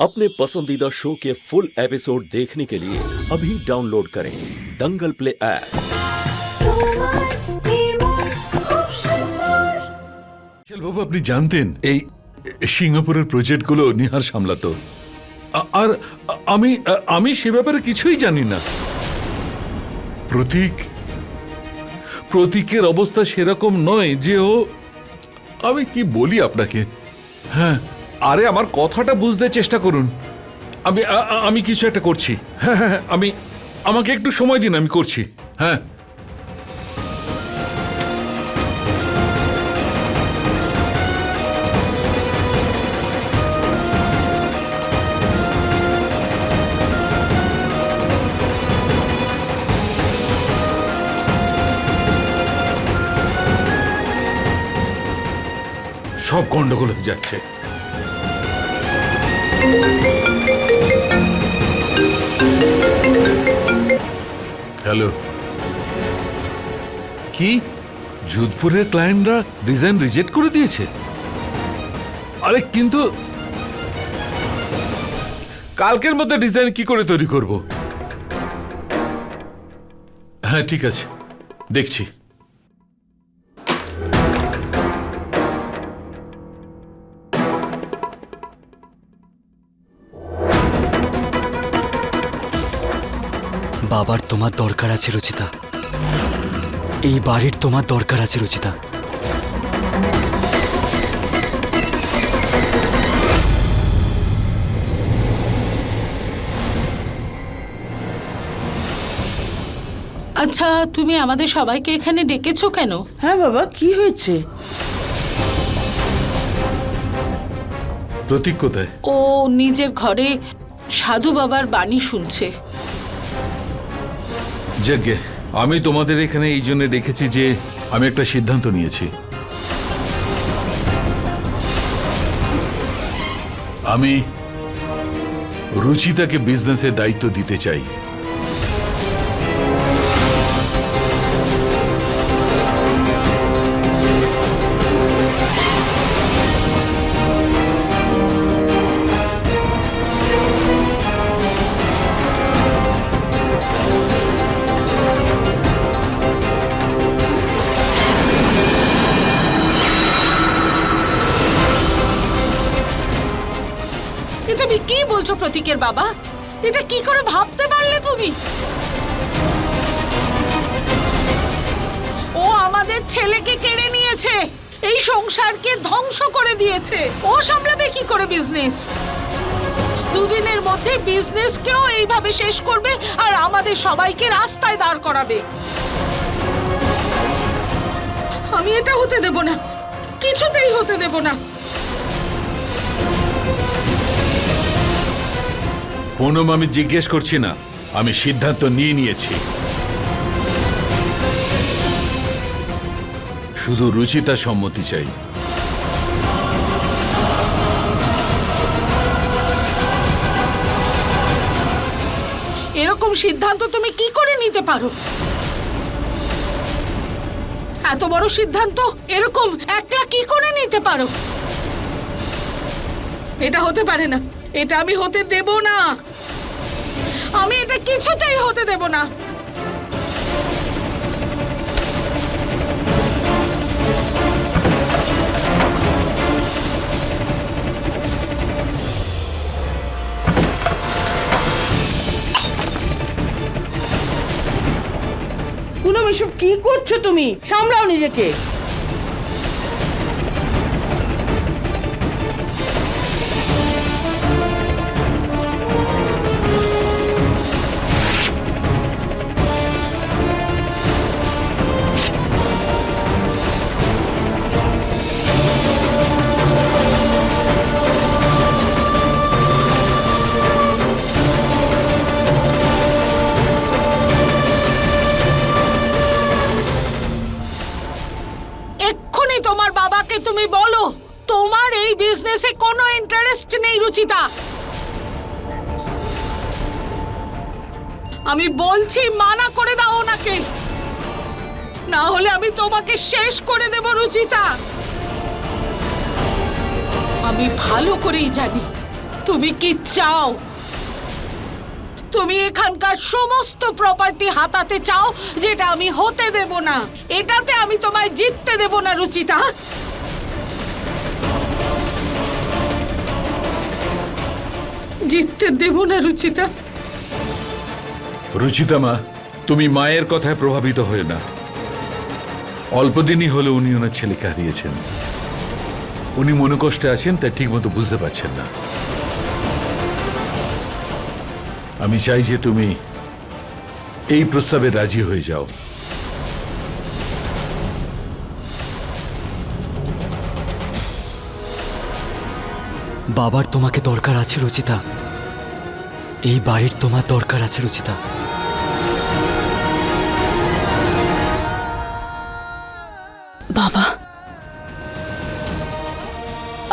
अपने पसंदीदा शो के फुल एपिसोड देखने के लिए अभी डाउनलोड करें दंगल प्ले ऐप তোমার নির্মল খুব সুন্দর বাবু আপনি জানতেন এই সিঙ্গাপুরের প্রজেক্টগুলো নিহার সামলাতো আ- আর আ- আমি আ- আমি সে ব্যাপারে কিছুই জানি না প্রতীক প্রতীকের অবস্থা সেরকম নয় যে ও আমি কি বলি আপনাকে হ্যাঁ আরে আমার কথাটা বুঝতে চেষ্টা করুন। আমি আমি কিছু একটা করছি। হ্যাঁ হ্যাঁ হ্যাঁ, আমি আমাকে একটু সময় দিন আমি করছি। হ্যাঁ। সব গন্ডগোল হয়ে যাচ্ছে। হ্যালো। কি? যোধপুরের ক্লায়েন্টরা ডিজাইন রিজেক্ট করে দিয়েছে? আরে, কিন্তু কালকের মধ্যে ডিজাইন কি করে তৈরি করব? হ্যাঁ ঠিক আছে। দেখছি। বাবার তোমার দরকার আছে রচিতা। এই বাড়ির তোমার দরকার আছে রচিতা। আচ্ছা তুমি আমাদের সবাইকে এখানে ডেকেছো কেন? হ্যাঁ বাবা কি হয়েছে? প্রতীক কোথায়? ও নিজের ঘরে সাধু বাবার বাণী শুনছে। যাকে আমি তোমাদের এখানে এই জন্য ডেকেছি যে আমি একটা সিদ্ধান্ত নিয়েছি। আমি রুচিতাকে বিজনেসের দায়িত্ব দিতে চাই। প্রতীকের বাবা? এটা কি করে ভাবতে পারলে তুমি? ও আমাদের ছেলেকে কেড়ে নিয়েছে। এই সংসারকে ধ্বংস করে দিয়েছে। ও সামলাবে কি করে বিজনেস দুদিনের মধ্যে বিজনেসকেও এইভাবে শেষ করবে আর আমাদের সবাইকে রাস্তায় দাঁড় করাবে। আমি এটা হতে দেব না। কিছুতেই হতে দেব না। পুনম আমি জিজ্ঞেস করছি না, আমি সিদ্ধান্ত নিয়ে নিয়েছি। শুধু রুচিতা সম্মতি চাই। এরকম সিদ্ধান্ত তুমি কি করে নিতে পারো? এত বড় সিদ্ধান্ত, এরকম একলা কি করে নিতে পারো? এটা হতে পারে না, এটা আমি হতে দেব না। আমি এটা কিছুতেই হতে দেব না। পুনম এসব কি করছ তুমি? সামলাও নিজেকে। রুচিতা আমি বলছি, মানা করে দাও ওনাকে। না হলে আমি তোমাকে শেষ করে দেব, রুচিতা। আমি ভালো করেই জানি, তুমি কি চাও। তুমি এখানকার সমস্ত প্রপার্টি হাতাতে চাও, যেটা আমি হতে দেব না। এটাতে আমি তোমায় জিততে দেব না, রুচিতা। জিততে দেব না রুচিতা। রুচিতা মা, তুমি মায়ের কথায় প্রভাবিত হয়ে না। অল্পদিনই হলে উনি ওনার ছেলেকে হারিয়েছেন। উনি মনে কষ্টে আছেন তা ঠিকমতো বুঝতে পারছেন না। আমি চাই যে তুমি এই প্রস্তাবে রাজি হয়ে যাও। বাবার তোমাকে দরকার আছে, রচিতা। এই বাড়ির তোমার দরকার আছে, রচিতা। বাবা,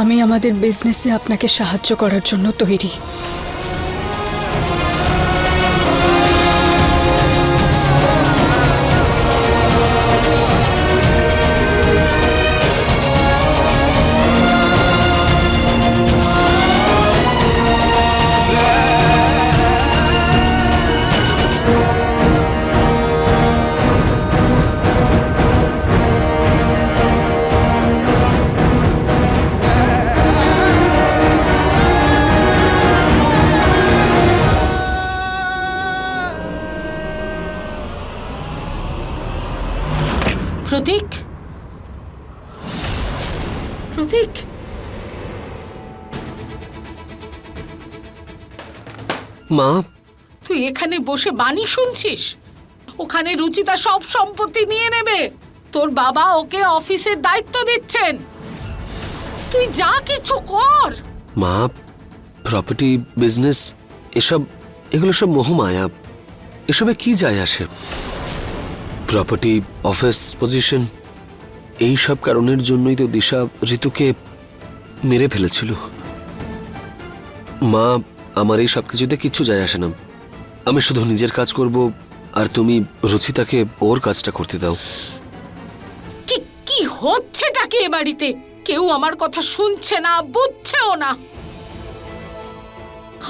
আমি আমাদের বিজনেসে আপনাকে সাহায্য করার জন্য তৈরি। মা। তুই এখানে বসে বাণী শুনছিস? ওখানে রুচিতা সব সম্পত্তি নিয়ে নেবে। তোর বাবা ওকে অফিসের দায়িত্ব দিচ্ছেন। তুই যা কিছু কর। মা প্রপার্টি বিজনেস এসব এগুলো সব মোহমায়া। এসবে কি যায় আসে? প্রপার্টি অফিস পজিশন এই সব কারণের জন্যই তো দিশা ঋতুকে মেরে ফেলেছিল। মা আমার এই সব কিছুতে কিচ্ছু যায় আসে না। আমি শুধু নিজের কাজ করব, আর তুমি রুচিতাকে ওর কাজটা করতে দাও। কি কি হচ্ছেটা কি এ বাড়িতে? কেউ আমার কথা শুনছে না, বুঝছেও না।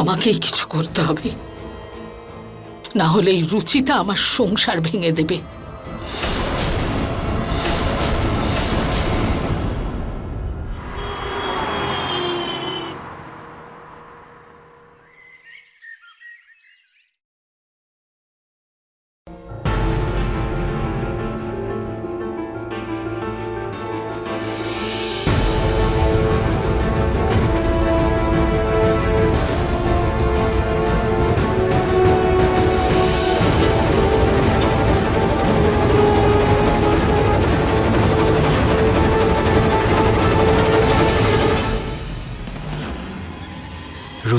আমাকেই কিছু করতে হবে। না হলে এই রুচিতা আমার সংসার ভেঙে দেবে।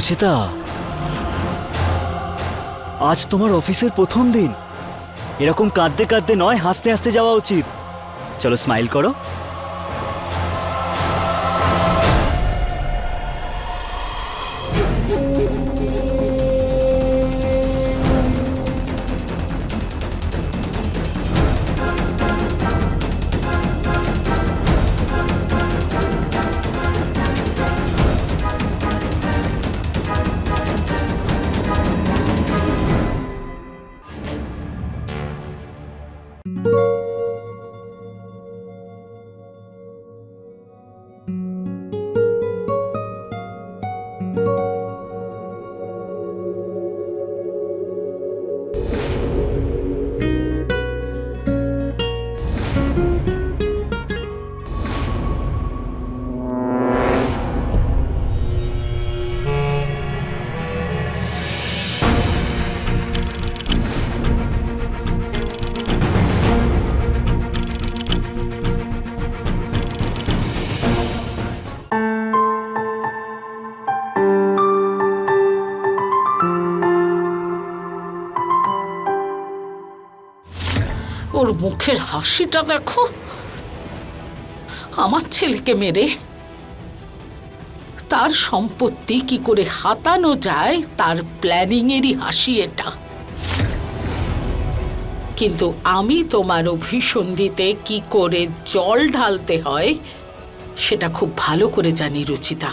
রচিতা আজ তোমার অফিসের প্রথম দিন। এরকম কাঁদতে কাঁদতে নয়, হাসতে হাসতে যাওয়া উচিত। চলো স্মাইল করো। মুখের হাসিটা দেখো। আমার ছেলেকে মেরে তার সম্পত্তি কি করে হাতানো যায়, তার প্ল্যানিং এরই হাসি এটা। কিন্তু আমি তোমার অভিসন্ধিতে কি করে জল ঢালতে হয়, সেটা খুব ভালো করে জানি, রুচিতা।